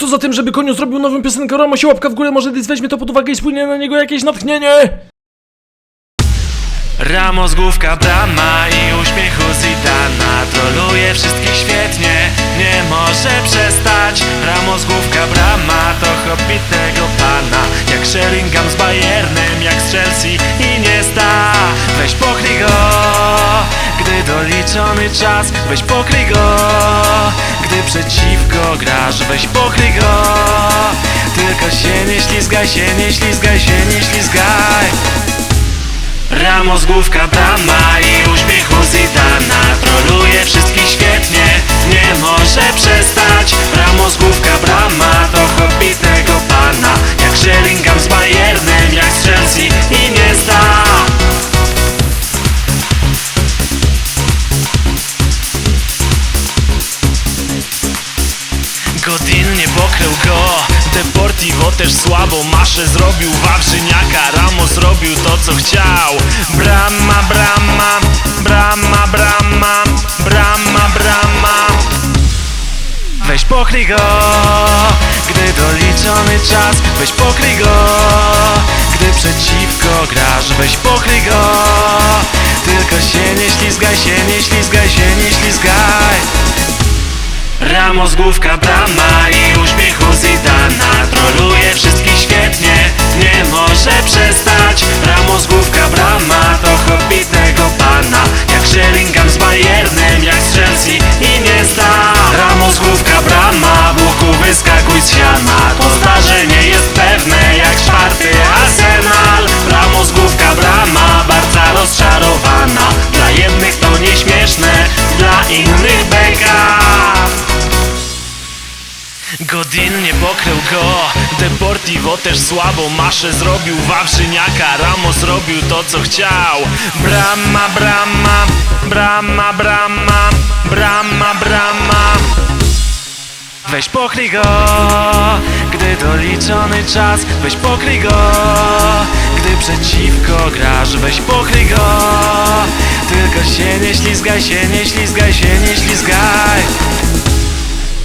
Kto za tym, żeby koniu zrobił nową piosenkę Ramo się łapka w górę, może Dys weźmie to pod uwagę i spłynie na niego jakieś natchnienie? Ramos, główka, brama i uśmiechu Zidana Troluje wszystkich świetnie, nie może przestać. Ramos, główka, brama to hobbit tego pana. Jak Sheringham z Bayernem, jak z Chelsea i Niesta Weź pokryj go, gdy doliczony czas. Weź pokryj go, gdy przeciwko grasz. Weź pokryj go, tylko się nie ślizgaj się, nie ślizgaj się, nie ślizgaj. Ramos, główka, brama i Godin nie pokrył go. Deportivo też słabo. Masze zrobił Wawrzyniaka. Ramos robił to co chciał. Brama, brama Brama, brama Brama, brama. Weź pokryj go Gdy doliczony czas. Weź pokryj go Gdy przeciwko grasz. Weź pokryj go Tylko się nie ślizgaj się, nie ślizgaj się, nie ślizgaj Ramos, główka, brama i uśmiechu Zidana. Troluje wszystkich świetnie, nie może przestać. Ramos, główka, brama to hobbitnego pana. Jak Sheringham z Bayernem, jak z Chelsea i nie zda Ramos, główka, brama, buku wyskakuj z siana. To zdarzenie Godin nie pokrył go. Deportivo też słabo Masze zrobił Wawrzyniaka. Ramos zrobił to co chciał. Brama, brama Brama, brama Brama, brama. Weź pokryj go Gdy doliczony czas. Weź pokryj go Gdy przeciwko grasz. Weź pokryj go Tylko się nie ślizgaj się, nie ślizgaj się, nie ślizgaj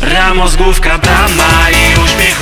Ramos, główka, brama i uśmiech.